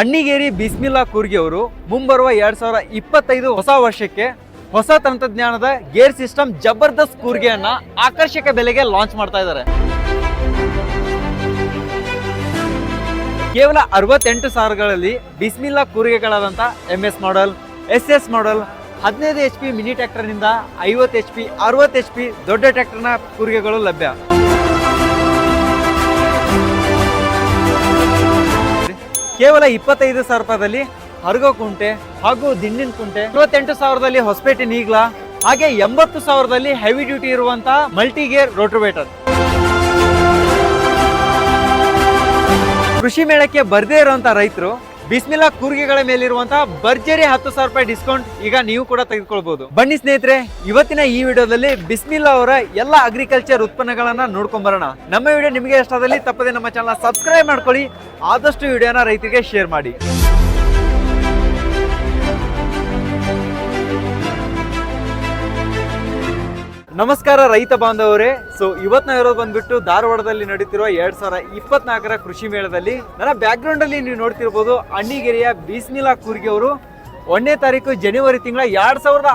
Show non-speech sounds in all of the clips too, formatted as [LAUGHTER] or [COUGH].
ಅಣ್ಣಿಗೇರಿ ಬಿಸ್ಮಿಲ್ಲಾ ಕೂರ್ಗಿ ಅವರು ಮುಂಬರುವ ಎರಡ್ ಸಾವಿರ ಇಪ್ಪತ್ತೈದು ಹೊಸ ವರ್ಷಕ್ಕೆ ಹೊಸ ತಂತ್ರಜ್ಞಾನದ ಗೇರ್ ಸಿಸ್ಟಮ್ ಜಬರ್ದಸ್ತ್ ಕೂರ್ಗೆಯನ್ನ ಆಕರ್ಷಕ ಬೆಲೆಗೆ ಲಾಂಚ್ ಮಾಡ್ತಾ ಇದ್ದಾರೆ. ಕೇವಲ ಅರವತ್ತೆಂಟು ಸಾವಿರಗಳಲ್ಲಿ Bismillah ಕೂರಿಗೆಗಳಾದಂಥ M S model S S model, ಹದಿನೈದು ಎಚ್ ಪಿ ಮಿನಿ ಟ್ರ್ಯಾಕ್ಟರ್ನಿಂದ ಐವತ್ತು ಎಚ್ ಪಿ, ಅರವತ್ತು ಎಚ್ ಪಿ ದೊಡ್ಡ ಟ್ರ್ಯಾಕ್ಟರ್ನ ಕೂರಿಗೆಗಳು ಲಭ್ಯ. ಕೇವಲ ಇಪ್ಪತ್ತೈದು ಸಾವಿರ ರೂಪಾಯಿದಲ್ಲಿ ಹರಗೋ ಕುಂಟೆ ಹಾಗೂ ದಿಂಡಿನ ಕುಂಟೆ, ಇಪ್ಪತ್ತೆಂಟು ಸಾವಿರದಲ್ಲಿ ಹೊಸಪೇಟೆ ನೀಗ್ಲ, ಹಾಗೆ ಎಂಬತ್ತು ಸಾವಿರದಲ್ಲಿ ಹೆವಿ ಡ್ಯೂಟಿ ಇರುವಂತಹ ಮಲ್ಟಿ ಗೇರ್ ರೋಟೋವೇಟರ್ ಕೃಷಿ ಮೇಳಕ್ಕೆ ಬರ್ದೇ ಇರುವಂತ ರೈತರು ಬಿಸ್ಮಿಲ್ಲಾ ಕೂರ್ಗೆಗಳ ಮೇಲಿರುವಂತಹ ಭರ್ಜರಿ ಹತ್ತು ಸಾವಿರ ರೂಪಾಯಿ ಡಿಸ್ಕೌಂಟ್ ಈಗ ನೀವು ಕೂಡ ತೆಗೆದುಕೊಳ್ಬಹುದು ಬನ್ನಿ ಸ್ನೇಹಿತರೆ, ಇವತ್ತಿನ ಈ ವಿಡಿಯೋದಲ್ಲಿ ಬಿಸ್ಮಿಲ್ಲಾ ಅವರ ಎಲ್ಲ ಅಗ್ರಿಕಲ್ಚರ್ ಉತ್ಪನ್ನಗಳನ್ನ ನೋಡ್ಕೊಂಡ್ ಬರೋಣ ನಮ್ಮ ವಿಡಿಯೋ ನಿಮಗೆ ಇಷ್ಟ ಆದಲ್ಲಿ ತಪ್ಪದೆ ನಮ್ಮ ಚಾನಲ್ ಸಬ್ಸ್ಕ್ರೈಬ್ ಮಾಡ್ಕೊಳ್ಳಿ. ಆದಷ್ಟು ವಿಡಿಯೋನ ರೈತರಿಗೆ ಶೇರ್ ಮಾಡಿ. ನಮಸ್ಕಾರ ರೈತ ಬಾಂಧವರೇ. ಸೊ ಇವತ್ ನಾವು ಇರೋದು ಬಂದ್ಬಿಟ್ಟು ಧಾರವಾಡದಲ್ಲಿ ನಡೀತಿರುವ ಎರಡ್ ಸಾವಿರ ಇಪ್ಪತ್ನಾಲ್ಕರ ಕೃಷಿ ಮೇಳದಲ್ಲಿ. ನನ್ನ ಬ್ಯಾಕ್ ಗ್ರೌಂಡ್ ಅಲ್ಲಿ ನೀವು ನೋಡ್ತಿರ್ಬೋದು ಅಣ್ಣಿಗೆರೆಯ ಬೀಸ್ಮಿಲಾ ಕೂರ್ಗಿ ಅವರು ಒಂದನೇ ತಾರೀಕು ಜನವರಿ ತಿಂಗಳ ಎರಡ್ ಸಾವಿರದ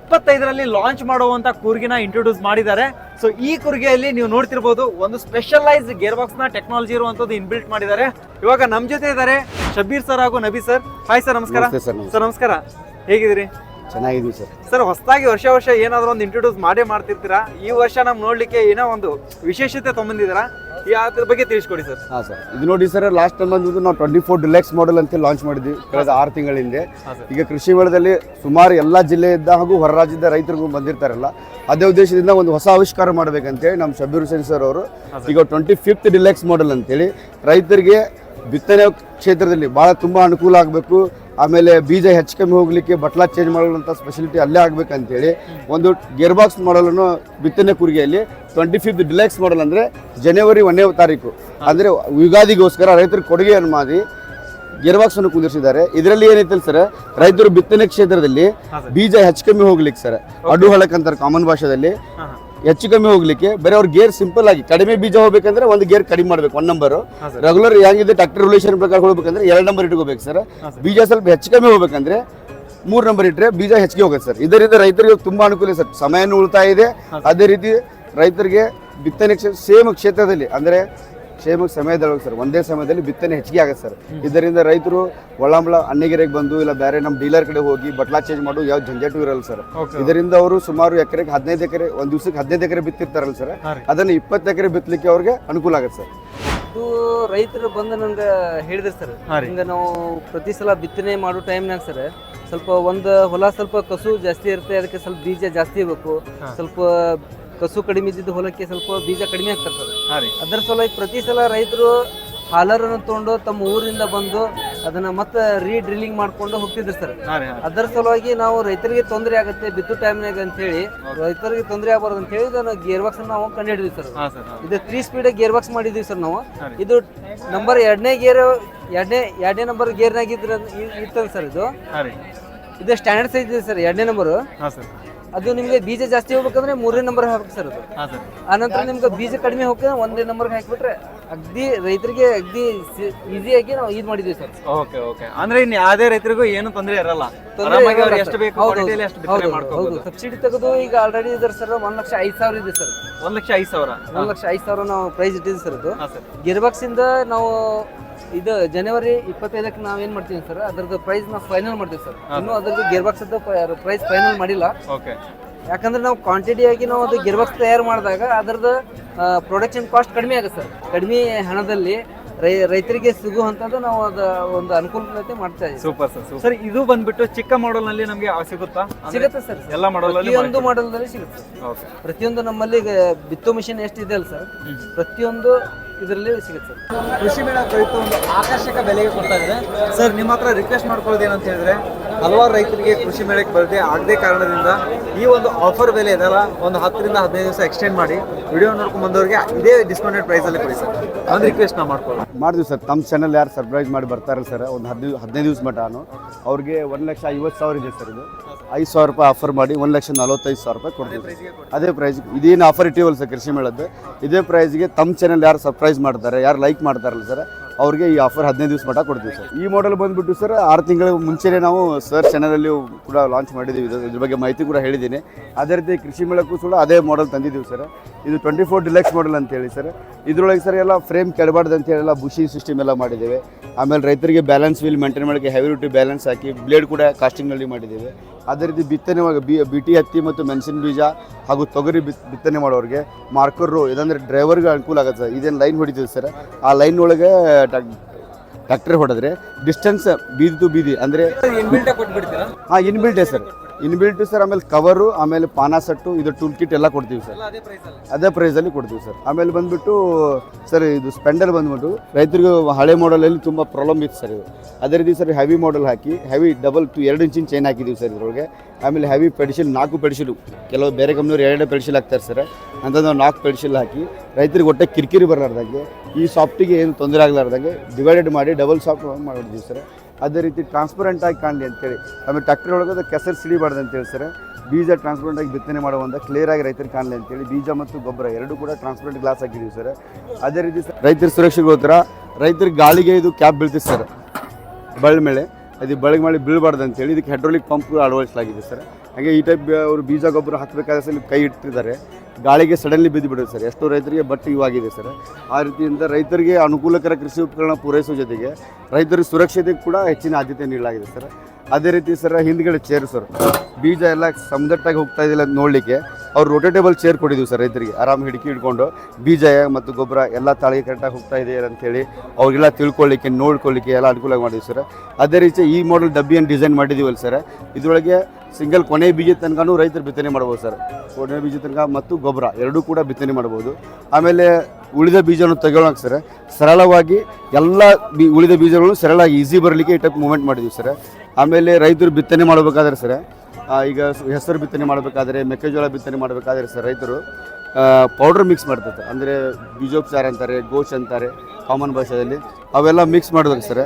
ಇಪ್ಪತ್ತೈದರಲ್ಲಿ ಲಾಂಚ್ ಮಾಡುವಂತ ಕೂರ್ಗಿನ ಇಂಟ್ರೊಡ್ಯೂಸ್ ಮಾಡಿದ್ದಾರೆ. ಸೊ ಈ ಕೂರ್ಗೆಯಲ್ಲಿ ನೀವು ನೋಡ್ತಿರ್ಬೋದು ಒಂದು ಸ್ಪೆಷಲೈಸ್ ಗೇರ್ ಬಾಕ್ಸ್ನ ಟೆಕ್ನಾಲಜಿ ಇರುವಂತದ್ದು ಇನ್ಬಿಲ್ಟ್ ಮಾಡಿದ್ದಾರೆ. ಇವಾಗ ನಮ್ ಜೊತೆ ಇದ್ದಾರೆ ಶಬೀರ್ ಸರ್ ಹಾಗೂ ನಬಿ ಸರ್ ಹಾಯ್ ಸರ್ ನಮಸ್ಕಾರ. ಸರ್ ಸರ್ ನಮಸ್ಕಾರ. ಹೇಗಿದ್ದೀರಿ? ಚೆನ್ನಾಗಿದ್ದೀವಿ ಸರ್. ಸರ್ ಹೊಸದಾಗಿ ವರ್ಷ ವರ್ಷ ಏನಾದರೂ ಒಂದು ಇಂಟ್ರೊಡ್ಯೂಸ್ ಮಾಡೇ ಮಾಡ್ತಿರ್ತೀರಾ? ಈ ವರ್ಷ ನಮ್ಮ ನೋಡಲಿಕ್ಕೆ ಏನೋ ಒಂದು ವಿಶೇಷತೆ ತೊಗೊಂಡಿದ್ದೀರಾ ಈ ಅದ್ರ ಬಗ್ಗೆ ತಿಳಿಸ್ಕೊಡಿ ಸರ್. ಹಾಂ ಸರ್. ಇದು ನೋಡಿ ಸರ್ ಲಾಸ್ಟ್ ಟೈಮ್ ಬಂದ್ಬಿಟ್ಟು ನಾವು ಟ್ವೆಂಟಿ ಫೋರ್ ಡಿಲೆಕ್ಸ್ ಮಾಡೆಲ್ ಅಂತ ಲಾಂಚ್ ಮಾಡಿದ್ವಿ ಕಳೆದ ಆರು ತಿಂಗಳ ಹಿಂದೆ. ಈಗ ಕೃಷಿ ಮೇಳದಲ್ಲಿ ಸುಮಾರು ಎಲ್ಲ ಜಿಲ್ಲೆಯಿಂದ ಹಾಗೂ ಹೊರ ರಾಜ್ಯದ ರೈತರಿಗೂ ಬಂದಿರ್ತಾರಲ್ಲ ಅದೇ ಉದ್ದೇಶದಿಂದ ಒಂದು ಹೊಸ ಆವಿಷ್ಕಾರ ಮಾಡಬೇಕಂತೇಳಿ ನಮ್ಮ ಶಬೀರ್ ಹುಸೇನ್ ಸರ್ ಅವರು ಈಗ ಟ್ವೆಂಟಿ ಫಿಫ್ತ್ ಡಿಲೆಕ್ಸ್ ಮಾಡೆಲ್ ಅಂತೇಳಿ ರೈತರಿಗೆ ಬಿತ್ತನೆ ಕ್ಷೇತ್ರದಲ್ಲಿ ಭಾಳ ತುಂಬ ಅನುಕೂಲ ಆಗಬೇಕು. ಆಮೇಲೆ ಬೀಜ ಹೆಚ್ಚು ಕಮ್ಮಿ ಹೋಗ್ಲಿಕ್ಕೆ ಬಟ್ಲಾ ಚೇಂಜ್ ಮಾಡುವಂಥ ಸ್ಪೆಷಲಿಟಿ ಅಲ್ಲೇ ಆಗ್ಬೇಕಂತೇಳಿ ಒಂದು ಗೇರ್ ಬಾಕ್ಸ್ ಮಾಡಲನ್ನು ಬಿತ್ತನೆ ಕುರಿಗೆಯಲ್ಲಿ ಟ್ವೆಂಟಿ ಫಿಫ್ತ್ ಡಿಲೆಕ್ಸ್ ಮಾಡಲ್ ಅಂದರೆ ಜನವರಿ ಒಂದನೇ ತಾರೀಕು. ಅಂದರೆ ಯುಗಾದಿಗೋಸ್ಕರ ರೈತರಿಗೆ ಕೊಡುಗೆಯನ್ನು ಮಾಡಿ ಗೇರ್ ಬಾಕ್ಸ್ ಅನ್ನು ಕುಂದಿರಿಸಿದ್ದಾರೆ. ಇದರಲ್ಲಿ ಏನೈತೆ ಸರ್? ರೈತರು ಬಿತ್ತನೆ ಕ್ಷೇತ್ರದಲ್ಲಿ ಬೀಜ ಹೆಚ್ಚು ಕಮ್ಮಿ ಹೋಗ್ಲಿಕ್ಕೆ ಸರ್. ಅಡ್ಡು ಹಳಕ್ ಅಂತಾರೆ ಕಾಮನ್ ಭಾಷೆದಲ್ಲಿ. ಹೆಚ್ಚು ಕಮ್ಮಿ ಹೋಗ್ಲಿಕ್ಕೆ ಬೇರೆ ಅವ್ರ ಗೇರ್ ಸಿಂಪಲ್ ಆಗಿ ಕಡಿಮೆ ಬೀಜ ಹೋಗ್ಬೇಕಂದ್ರೆ ಒಂದು ಗೇರ್ ಕಡಿಮೆ ಮಾಡ್ಬೇಕು ಒನ್ ನಂಬರ್ ರೆಗ್ಯುಲರ್ ಹೆಂಗಿದೆ ಟ್ರಾಕ್ಟರ್ ರಿಲೇಷನ್ ಪ್ರಕಾರ ಹೋಗ್ಬೇಕಂದ್ರೆ ಎರಡು ನಂಬರ್ ಇಟ್ಕೋಬೇಕು ಸರ್. ಸರ್. ಬೀಜ ಸ್ವಲ್ಪ ಹೆಚ್ಚು ಕಮ್ಮಿ ಹೋಗ್ಬೇಕಂದ್ರೆ ಮೂರು ನಂಬರ್ ಇಟ್ಟರೆ ಬೀಜ ಹೆಚ್ಚಿಗೆ ಹೋಗುತ್ತೆ ಸರ್. ಇದರಿಂದ ರೈತರಿಗೆ ತುಂಬಾ ಅನುಕೂಲ ಸರ್. ಸಮಯನೂ ಉಳಿತಾಯ ಇದೆ. ಅದೇ ರೀತಿ ರೈತರಿಗೆ ಬಿತ್ತನೆ ಸೇಮ್ ಕ್ಷೇತ್ರದಲ್ಲಿ ಅಂದರೆ ಸೇಮ್ ಸಮಯದೊಳಗೆ ಸರ್. ಒಂದೇ ಸಮಯದಲ್ಲಿ ಬಿತ್ತನೆ ಹೆಚ್ಚಿಗೆ ಆಗುತ್ತೆ ಸರ್. ಇದರಿಂದ ರೈತರು ಒಳಾಂಬಳ ಅನ್ನೆಗೆರೆಗೆ ಬಂದು ಇಲ್ಲ ಬೇರೆ ನಮ್ಮ ಡೀಲರ್ ಕಡೆ ಹೋಗಿ ಬಟ್ಲಾ ಚೇಂಜ್ ಮಾಡು ಯಾವ ಜಂಜಾಟು ಇರಲ್ಲ ಸರ್. ಇದರಿಂದ ಅವರು ಸುಮಾರು ಎಕರೆಗೆ ಹದಿನೈದು ಎಕರೆ ಒಂದು ದಿವಸಕ್ಕೆ ಹದಿನೈದು ಎಕರೆ ಬಿತ್ತಿರ್ತಾರಲ್ಲ ಸರ್. ಅದನ್ನ ಇಪ್ಪತ್ತು ಎಕರೆ ಬಿತ್ತಲಿಕ್ಕೆ ಅವ್ರಿಗೆ ಅನುಕೂಲ ಆಗುತ್ತೆ ಸರ್. ಇದು ರೈತರು ಬಂದು ನಂಗೆ ಹೇಳಿದ್ರು ಸರ್. ಈಗ ಹಿಂಗೆ ನಾವು ಪ್ರತಿ ಸಲ ಬಿತ್ತನೆ ಮಾಡೋ ಟೈಮ್ನಾಗ ಸರ್ ಸ್ವಲ್ಪ ಒಂದು ಹೊಲ ಸ್ವಲ್ಪ ಕಸು ಜಾಸ್ತಿ ಇರುತ್ತೆ ಅದಕ್ಕೆ ಸ್ವಲ್ಪ ಬೀಜ ಜಾಸ್ತಿ ಬೇಕು ಸ್ವಲ್ಪ ಕಸು ಕಡಿಮೆ ಇದ್ದಿದ್ದು ಹೊಲಕ್ಕೆ ಸ್ವಲ್ಪ ಬೀಜ ಕಡಿಮೆ ರೀ. ಅದರ ಸಲುವಾಗಿ ಪ್ರತಿ ಸಲ ರೈತರು ಹಾಲರನ್ನು ತಗೊಂಡು ತಮ್ಮ ಊರಿಂದ ಬಂದು ಅದನ್ನ ಮತ್ತೆ ರೀ ಡ್ರಿಲ್ಲಿಂಗ್ ಮಾಡ್ಕೊಂಡು ಹೋಗ್ತಿದ್ರು ಸರ್. ಅದರ ಸಲುವಾಗಿ ನಾವು ರೈತರಿಗೆ ತೊಂದರೆ ಆಗುತ್ತೆ ಬಿತ್ತು ಟೈಮ್ನಾಗ ಅಂತ ಹೇಳಿ ರೈತರಿಗೆ ತೊಂದರೆ ಆಗಬಾರ್ದು ಅಂತ ಹೇಳಿ ನಾವು ಗೇರ್ ಬಾಕ್ಸ್ ನಾವು ಕಂಡು ಹಿಡಿದ್ವಿ ಸರ್. ಇದು ತ್ರೀ ಸ್ಪೀಡ್ ಗೇರ್ ಬಾಕ್ಸ್ ಮಾಡಿದ್ವಿ ಸರ್ ನಾವು. ಇದು ನಂಬರ್ ಎರಡನೇ ಗೇರ್ ಎರಡನೇ ಎರಡನೇ ನಂಬರ್ ಗೇರ್ನಾಗಿದ್ರೆ ಇರ್ತದೆ ಸರ್ ಇದು. ಇದು ಸ್ಟ್ಯಾಂಡರ್ಡ್ ಸೈಜ್ ಇದೆ ಸರ್ ಎರಡನೇ ನಂಬರ್ ಅದು ನಿಮಗೆ ಬೀಜ ಜಾಸ್ತಿ ಹೋಗ್ಬೇಕಂದ್ರೆ ಮೂರನೇ ನಂಬರ್ ಹಾಕ್ಬೇಕು ಸರ್ ಅದು. ಆ ಸರ್. ಆನಂತರ ನಿಮ್ಗೆ ಬೀಜ ಕಡಿಮೆ ಹೋಗ್ತದೆ ಒಂದೇ ನಂಬರ್ಗೆ ಹಾಕಿಬಿಟ್ರೆ ಅಗ್ದಿ ರೈತರಿಗೆ ಅಗ್ದಿ ಈಸಿಯಾಗಿ ನಾವು ಇದು ಮಾಡಿದ್ವಿ ಸರ್. Okay okay. ಅಂದ್ರೆ ಇನ್ನು ಯಾವುದೇ ರೈತರಿಗೂ ಏನು ತೊಂದರೆ ಇರಲ್ಲ. ತೊಂದ್ರೆ ಆರಾಮಾಗಿ ಇರಲ್ಲ ಎಷ್ಟು ಬೇಕು ಹೌದು, ಕ್ವಾಂಟಿಟಿಯಲ್ಲಿ ಅಷ್ಟು ಬಿತ್ತನೆ ಹೌದು ಹೌದು ಮಾಡ್ಕೋಬಹುದು ಸಬ್ಸಿಡಿ ತೆಗೆದು ಈಗ ಆಲ್ರೆಡಿ ಇದ್ದಾರೆ ಸರ್ ಒಂದ್ ಲಕ್ಷ ಐದು ಸಾವಿರ ಇದೆ ಸರ್. ಒಂದ್ ಲಕ್ಷ ಐದು ಸಾವಿರ. ಒಂದ್ ಲಕ್ಷ ಐದು ಸಾವಿರ ನಾವು ಪ್ರೈಸ್ ಇಟ್ಟಿದ್ವಿ ಸರ್ ಅದು. ಹಾಂ ಸರ್. ಗಿರ್ಬಾಕ್ಸ್ ಇಂದ ನಾವು ಇದು ಜನವರಿ ಇಪ್ಪತ್ತೈದಕ್ಕೆ ನಾವು ಏನ್ ಮಾಡ್ತೀವಿ ಸರ್ ಅದ್ರದ್ದು ಪ್ರೈಸ್ ನಾವು ಫೈನಲ್ ಮಾಡ್ತೀವಿ ಸರ್. ಇನ್ನೂ ಅದ್ರದ್ದು ಗಿರ್ಬಾಕ್ಸ್ ಪ್ರೈಸ್ ಫೈನಲ್ ಮಾಡಿಲ್ಲ. ಓಕೆ ಯಾಕಂದ್ರೆ ನಾವು ಕ್ವಾಂಟಿಟಿ ಆಗಿ ನಾವು ಅದು ಗಿರ್ಬಾಕ್ಸ್ ತಯಾರು ಮಾಡಿದಾಗ ಅದ್ರದ್ದು ಪ್ರೊಡಕ್ಷನ್ ಕಾಸ್ಟ್ ಕಡಿಮೆ ಆಗುತ್ತೆ ಸರ್. ಕಡಿಮೆ ಹಣದಲ್ಲಿ ರೈ ರೈತರಿಗೆ ಸಿಗುವಂಥದ್ದು ನಾವು ಅದು ಒಂದು ಅನುಕೂಲತೆ ಮಾಡ್ತಾ ಇದ್ದೀವಿ ಸೂಪರ್ ಸರ್ ಸರ್ ಇದು ಬಂದ್ಬಿಟ್ಟು ಚಿಕ್ಕ ಮಾಡೆಲ್ನಲ್ಲಿ ನಮಗೆ ಸಿಗುತ್ತಾ? ಅಂದ್ರೆ ಸಿಗುತ್ತೆ ಸರ್. ಎಲ್ಲ ಮಾಡಲ್ ಅಲ್ಲಿ ಪ್ರತಿಯೊಂದು ಮಾಡಲ್ದಲ್ಲಿ ಸಿಗುತ್ತೆ ಓಕೆ ಪ್ರತಿಯೊಂದು ನಮ್ಮಲ್ಲಿ ಈಗ ಬಿತ್ತೋ ಎಷ್ಟು ಎಷ್ಟಿದೆ ಅಲ್ಲ ಸರ್? ಪ್ರತಿಯೊಂದು ಇದರಲ್ಲಿ ಸಿಗುತ್ತೆ ಸರ್. ಕೃಷಿ ಮೇಳ ಕುರಿತು ಒಂದು ಆಕರ್ಷಕ ಬೆಲೆಗೆ ಕೊಡ್ತಾ ಇದೆ ಸರ್ ನಿಮ್ಮ ಹತ್ರ ರಿಕ್ವೆಸ್ಟ್ ಮಾಡ್ಕೊಳ್ಳೋದು ಏನಂತ ಹೇಳಿದ್ರೆ ಹಲವಾರು ರೈತರಿಗೆ ಕೃಷಿ ಮೇಳಕ್ಕೆ ಬರದೆ ಆಗದೆ ಕಾರಣದಿಂದ ಈ ಒಂದು ಆಫರ್ ಬೆಲೆ ಇದೆಲ್ಲ ಒಂದು ಹತ್ತರಿಂದ ಹದಿನೈದು ದಿವಸ ಎಕ್ಸ್ಟೆಂಡ್ ಮಾಡಿ ವಿಡಿಯೋ ನೋಡ್ಕೊಂಡು ಬಂದವರಿಗೆ ಇದೇ ಡಿಸ್ಕೌಂಟೆಡ್ ಪ್ರೈಸಲ್ಲಿ ಕೊಡಿ ಸರ್. ಒಂದು ರಿಕ್ವೆಸ್ಟ್ ನಾವು ಮಾಡ್ಕೊಳ್ಳೋಣ ಮಾಡಿದ್ವಿ ಸರ್ ತಮ್ಮ ಚಾನಲ್ ಯಾರು ಸರ್ಪ್ರೈಸ್ ಮಾಡಿ ಬರ್ತಾರಲ್ಲ ಸರ್ ಒಂದು ಹದಿನೈದು ಹದಿನೈದು ದಿವಸ ಮಟಾನು ಅವ್ರಿಗೆ ಒಂದು ಲಕ್ಷ ಐವತ್ತು ಸಾವಿರ ಇದೆ ಸರ್ ಇದು. ಐದು ಸಾವಿರ ರೂಪಾಯಿ ಆಫರ್ ಮಾಡಿ ಒಂದು ಲಕ್ಷ ನಲವತ್ತೈದು ಸಾವಿರ ರೂಪಾಯಿ ಕೊಡ್ತೀವಿ ಅದೇ ಪ್ರೈಸ್ ಇದೇನು ಆಫರ್ ಇಟ್ಟಿವಲ್ಲ ಸರ್ ಕೃಷಿ ಮೇಳದ್ದು. ಇದೇ ಪ್ರೈಸ್ಗೆ ತಮ್ಮ ಚಾನಲ್ ಯಾರು ಸರ್ಪ್ರೈಸ್ ಮಾಡ್ತಾರೆ ಯಾರು ಲೈಕ್ ಮಾಡ್ತಾರಲ್ಲ ಸರ್ ಅವ್ರಿಗೆ ಈ ಆಫರ್ ಹದಿನೈದು ದಿವಸ ಮಟ್ಟ ಕೊಡ್ತೀವಿ ಸರ್. ಈ ಮಾಡೆಲ್ ಬಂದ್ಬಿಟ್ಟು ಸರ್, ಆರು ತಿಂಗಳ ಮುಂಚೆನೇ ನಾವು ಸರ್ ಚಾನಲಲ್ಲಿ ಕೂಡ ಲಾಂಚ್ ಮಾಡಿದ್ದೀವಿ ಇದು- ಇದ್ರ ಬಗ್ಗೆ ಮಾಹಿತಿ ಕೂಡ ಹೇಳಿದ್ದೀನಿ. ಅದೇ ರೀತಿ ಕೃಷಿ ಮೇಳಕ್ಕೂ ಕೂಡ ಅದೇ ಮಾಡೆಲ್ ತಂದಿದ್ದೀವಿ ಸರ್. ಇದು ಟ್ವೆಂಟಿ ಫೋರ್ ಡಿಲೆಕ್ಸ್ ಮಾಡಲ್ ಅಂತ ಹೇಳಿ ಸರ್. ಇದ್ರೊಳಗೆ ಸರ್ ಎಲ್ಲ ಫ್ರೇಮ್ ಕೆಡಬಾರ್ದು ಅಂತ ಹೇಳಿ ಎಲ್ಲ ಬುಷಿ ಸಿಸ್ಟಮ್ ಎಲ್ಲ ಮಾಡಿದ್ದೇವೆ. ಆಮೇಲೆ ರೈತರಿಗೆ ಬ್ಯಾಲೆನ್ಸ್ ವೀಲ್ ಮೇಂಟೈನ್ ಮಾಡೋಕ್ಕೆ ಹೆವಿ ರೂಟಿ ಬ್ಯಾಲೆನ್ಸ್ ಹಾಕಿ ಬ್ಲೇಡ್ ಕೂಡ ಕಾಸ್ಟಿಂಗ್ನಲ್ಲಿ ಮಾಡಿದ್ದೇವೆ. ಅದೇ ರೀತಿ ಬಿತ್ತನೆ ಬಿ ಬಿಟಿ ಹತ್ತಿ ಮತ್ತು ಮೆಣಸಿನ ಬೀಜ ಹಾಗೂ ತೊಗರಿ ಬಿತ್ ಬಿತ್ತನೆ ಮಾಡೋರಿಗೆ ಮಾರ್ಕರು ಇದಂದ್ರೆ ಡ್ರೈವರ್ಗೆ ಅನುಕೂಲ ಆಗುತ್ತೆ ಸರ್. ಇದೇನು ಲೈನ್ ಹೊಡಿತೀವಿ ಸರ್. ಆ ಲೈನ್ ಒಳಗೆ ಟ್ಯಾಕ್ಟ್ರಿ ಹೊಡೆದ್ರೆ ಡಿಸ್ಟೆನ್ಸ್ ಬೀದಿ ಟು ಬೀದಿ ಅಂದರೆ ಹಾಂ ಇನ್ಬಿಲ್ಟೇ ಸರ್. ಇನ್ಬಿಲ್ಟ್ ಸರ್ ಆಮೇಲೆ ಕವರು ಆಮೇಲೆ ಪಾನ ಸಟ್ಟು ಇದು ಟೂಲ್ ಕಿಟ್ ಎಲ್ಲ ಕೊಡ್ತೀವಿ ಸರ್. ಅದೇ ಪ್ರೈಸ್ ಅಲ್ಲ? ಅದೇ ಪ್ರೈಸಲ್ಲಿ ಕೊಡ್ತೀವಿ ಸರ್. ಆಮೇಲೆ ಬಂದ್ಬಿಟ್ಟು ಸರ್ ಇದು ಸ್ಪೆಂಡರ್ ಬಂದ್ಬಿಟ್ಟು ರೈತರಿಗೆ ಹಳೆ ಮಾಡಲಲ್ಲಿ ತುಂಬ ಪ್ರಾಬ್ಲಮ್ ಇತ್ತು ಸರ್ ಇದು. ಅದೇ ರೀತಿ ಸರ್ ಹೆವಿ ಮಾಡಲ್ ಹಾಕಿ ಹೆವಿ ಡಬಲ್ ಟು ಎರಡು ಇಂಚಿನ ಚೈನ್ ಹಾಕಿದ್ದೀವಿ ಸರ್ ಇದ್ರೊಳಗೆ. ಆಮೇಲೆ ಹೆವಿ ಪೆಡಿಶಿಲ್ ನಾಲ್ಕು ಪೆಡಿಶಿಲು ಕೆಲವು ಬೇರೆ ಕಂಪ್ನಿಯವ್ರು ಎರಡೇ ಪೆಡಿಶಿಲ್ ಹಾಕ್ತಾರೆ ಸರ್. ಅಂತಂದ್ರೆ ನಾವು ನಾಲ್ಕು ಪೆಡಿಶಿಲ್ ಹಾಕಿ ರೈತರಿಗೆ ಒಟ್ಟೆ ಕಿರಿಕಿರಿ ಬರಲಾರ್ದಂಗೆ ಈ ಸಾಫ್ಟಿಗೆ ಏನು ತೊಂದರೆ ಆಗಲಾರ್ದಂಗೆ ಡಿವೈಡೆಡ್ ಮಾಡಿ ಡಬಲ್ ಸಾಫ್ಟ್ ಮಾಡಿದ್ದೀವಿ ಸರ್. ಅದೇ ರೀತಿ ಟ್ರಾನ್ಸ್ಪರೆಂಟ್ ಆಗಿ ಕಾಣಲಿ ಅಂತೇಳಿ. ಆಮೇಲೆ ಟ್ಯಾಕ್ಟರ್ ಒಳಗೆ ಕೆಸರು ಸಿಡಿಬಾರ್ದು ಅಂತೇಳಿ ಸರ್. ಬೀಜ ಟ್ರಾನ್ಸ್ಪರೆಂಟ್ ಆಗಿ ಬಿತ್ತನೆ ಮಾಡುವಂಥ ಕ್ಲಿಯರ್ ಆಗಿ ರೈತರಿಗೆ ಕಾಣಲಿ ಅಂತೇಳಿ. ಬೀಜ ಮತ್ತು ಗೊಬ್ಬರ ಎರಡು ಕೂಡ ಟ್ರಾನ್ಸ್ಪರೆಂಟ್ ಗ್ಲಾಸ್ ಹಾಕಿದ್ದೀವಿ ಸರ್. ಅದೇ ರೀತಿ ರೈತರ ಸುರಕ್ಷೆಗೋಸ್ಕರ ರೈತರಿಗೆ ಗಾಳಿಗೆ ಇದು ಕ್ಯಾಪ್ ಬೀಳ್ತೀವಿ ಸರ್. ಬಳ್ಳ ಮೇಲೆ. ಅದು ಬೆಳಗ್ಗೆ ಮಾಡಿ ಬೀಳಬಾರ್ದು ಅಂತೇಳಿ. ಇದಕ್ಕೆ ಹೆಡ್ರೋಲಿಕ್ ಪಂಪ್ ಅಳವಡಿಸಲಾಗಿದೆ ಸರ್. ಹಾಗೆ ಈ ಟೈಪ್ ಅವರು ಬೀಜ ಗೊಬ್ಬರ ಹಾಕಬೇಕಾದ್ರೆ ಸಲ ಕೈ ಇಟ್ಟಿದ್ದಾರೆ. ಗಾಳಿಗೆ ಸಡನ್ಲಿ ಬಿದ್ದು ಬಿಡುತ್ತೆ ಸರ್. ಎಷ್ಟೋ ರೈತರಿಗೆ ಬಟ್ಟೆ ಇವಾಗಿದೆ ಸರ್. ಆ ರೀತಿಯಿಂದ ರೈತರಿಗೆ ಅನುಕೂಲಕರ ಕೃಷಿ ಉಪಕರಣ ಪೂರೈಸೋ ಜೊತೆಗೆ ರೈತರ ಸುರಕ್ಷತೆಗೆ ಕೂಡ ಹೆಚ್ಚಿನ ಆದ್ಯತೆ ನೀಡಲಾಗಿದೆ ಸರ್. ಅದೇ ರೀತಿ ಸರ್, ಹಿಂದ್ಗಡೆ ಚೇರ್ ಸರ್. ಬೀಜ ಎಲ್ಲ ಸಮದಟ್ಟಾಗಿ ಹೋಗ್ತಾ ಇದಿಲ್ಲ ನೋಡಲಿಕ್ಕೆ ಅವ್ರು ರೋಟೇಟೇಬಲ್ ಚೇರ್ ಕೊಟ್ಟಿದ್ದೀವಿ ಸರ್ ರೈತರಿಗೆ. ಆರಾಮ್ ಹಿಡಿಕೆ ಹಿಡ್ಕೊಂಡು ಬೀಜ ಮತ್ತು ಗೊಬ್ಬರ ಎಲ್ಲ ತಾಳಿಗೆ ಕರೆಕ್ಟಾಗಿ ಹೋಗ್ತಾ ಇದೆ ಅಂತೇಳಿ ಅವರಿಗೆಲ್ಲ ತಿಳ್ಕೊಳ್ಳಿಕ್ಕೆ, ನೋಡ್ಕೊಳ್ಳಿಕ್ಕೆ ಎಲ್ಲ ಅನುಕೂಲ ಮಾಡಿದ್ವಿ ಸರ್. ಅದೇ ರೀತಿ ಈ ಮಾಡೆಲ್ ಡಬ್ಬಿಯನ್ನು ಡಿಸೈನ್ ಮಾಡಿದ್ದೀವಲ್ಲ ಸರ್. ಇದರೊಳಗೆ ಸಿಂಗಲ್ ಕೊನೆ ಬೀಜ ತನಕನೂ ರೈತರು ಬಿತ್ತನೆ ಮಾಡ್ಬೋದು ಸರ್. ಕೊನೆ ಬೀಜ ತನಕ ಮತ್ತು ಗೊಬ್ಬರ ಎರಡೂ ಕೂಡ ಬಿತ್ತನೆ ಮಾಡ್ಬೋದು. ಆಮೇಲೆ ಉಳಿದ ಬೀಜವನ್ನು ತೆಗೊಳಕ್ಕೆ ಸರ್, ಸರಳವಾಗಿ ಎಲ್ಲ ಬಿ ಉಳಿದ ಬೀಜಗಳು ಸರಳಾಗಿ ಈಸಿ ಬರಲಿಕ್ಕೆ ಈ ಟೈಪ್ ಮೂವ್ಮೆಂಟ್ ಮಾಡಿದ್ವಿ ಸರ್. ಆಮೇಲೆ ರೈತರು ಬಿತ್ತನೆ ಮಾಡಬೇಕಾದ್ರೆ ಸರ್ ಈಗ ಹೆಸರು ಬಿತ್ತನೆ ಮಾಡಬೇಕಾದ್ರೆ, ಮೆಕ್ಕೆಜೋಳ ಬಿತ್ತನೆ ಮಾಡಬೇಕಾದ್ರೆ ಸರ್ ರೈತರು ಪೌಡ್ರ್ ಮಿಕ್ಸ್ ಮಾಡ್ತಾರೆ ಅಂದರೆ ಬೀಜೋಪಚಾರ ಅಂತಾರೆ ಗೋಚ್ ಅಂತಾರೆ ಕಾಮನ್ ಭಾಷೆಯಲ್ಲಿ. ಅವೆಲ್ಲ ಮಿಕ್ಸ್ ಮಾಡಬೇಕು ಸರ್.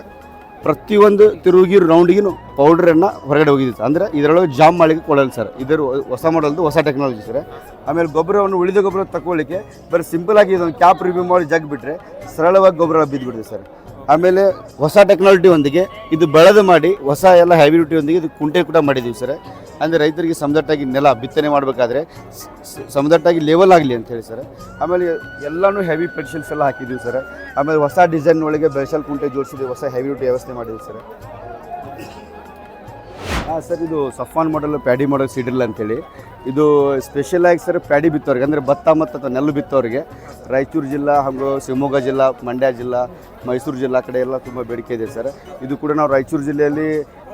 ಪ್ರತಿಯೊಂದು ತಿರುಗಿ ರೌಂಡಿಗೂ ಪೌಡ್ರನ್ನು ಹೊರಗಡೆ ಹೋಗಿದ್ದು ಅಂದರೆ ಇದರೊಳಗೆ ಜಾಮ್ ಮಾಡಲಿಕ್ಕೆ ಕೊಡಲ್ಲ ಸರ್ ಇದರ ಹೊಸ ಮಾಡಲ್ದು ಹೊಸ ಟೆಕ್ನಾಲಜಿ ಸರ್ ಆಮೇಲೆ ಗೊಬ್ಬರವನ್ನು ಉಳಿದ ಗೊಬ್ಬರ ತಗೊಳ್ಳಿಕ್ಕೆ ಬರೀ ಸಿಂಪಲ್ ಆಗಿ ಇದೊಂದು ಕ್ಯಾಪ್ ರಿಮೂವ್ ಮಾಡಿ ಜಗ್ ಬಿಟ್ಟರೆ ಸರಳವಾಗಿ ಗೊಬ್ಬರ ಬಿದ್ದುಬಿಡ್ತೀವಿ ಸರ್ ಆಮೇಲೆ ಹೊಸ ಟೆಕ್ನಾಲಜಿ ಒಂದಿಗೆ ಇದು ಬೆಳೆದು ಮಾಡಿ ಹೊಸ ಎಲ್ಲ ಒಂದಿಗೆ ಇದು ಕುಂಟೆ ಕೂಡ ಮಾಡಿದ್ದೀವಿ ಸರ್. ಅಂದರೆ ರೈತರಿಗೆ ಸಮದಟ್ಟಾಗಿ ನೆಲ ಬಿತ್ತನೆ ಮಾಡಬೇಕಾದ್ರೆ ಸಮದಟ್ಟಾಗಿ ಲೆವೆಲ್ ಆಗಲಿ ಅಂತ ಹೇಳಿ ಸರ್. ಆಮೇಲೆ ಎಲ್ಲನೂ ಹೆವಿ ಪೆಟಿಷನ್ಸ್ ಎಲ್ಲ ಹಾಕಿದ್ದೀವಿ ಸರ್. ಆಮೇಲೆ ಹೊಸ ಡಿಸೈನ್ ಒಳಗೆ ಬೆಳಸಲ್ ಕುಂಟೆ ಜೋಡಿಸಿದ್ದೀವಿ ಹೊಸ ಹೆವಿ ವ್ಯವಸ್ಥೆ ಮಾಡಿದ್ವಿ ಸರ್. ಹಾಂ ಸರ್, ಇದು ಸಫಾನ್ ಮಾಡಲು ಪ್ಯಾಡಿ ಮಾಡಲ್ ಸೀಡ್ರಿಲ್ ಅಂತೇಳಿ. ಇದು ಸ್ಪೆಷಲ್ ಆಗಿ ಸರ್ ಪ್ಯಾಡಿ ಬಿತ್ತೋರಿಗೆ, ಅಂದರೆ ಭತ್ತ ಮತ್ತು ಅಥವಾ ನೆಲ್ಲು ಬಿತ್ತೋರಿಗೆ, ರಾಯಚೂರು ಜಿಲ್ಲಾ ಹಾಗೂ ಶಿವಮೊಗ್ಗ ಜಿಲ್ಲಾ, ಮಂಡ್ಯ ಜಿಲ್ಲಾ, ಮೈಸೂರು ಜಿಲ್ಲಾ ಕಡೆ ಎಲ್ಲ ತುಂಬ ಬೇಡಿಕೆ ಇದೆ ಸರ್. ಇದು ಕೂಡ ನಾವು ರಾಯಚೂರು ಜಿಲ್ಲೆಯಲ್ಲಿ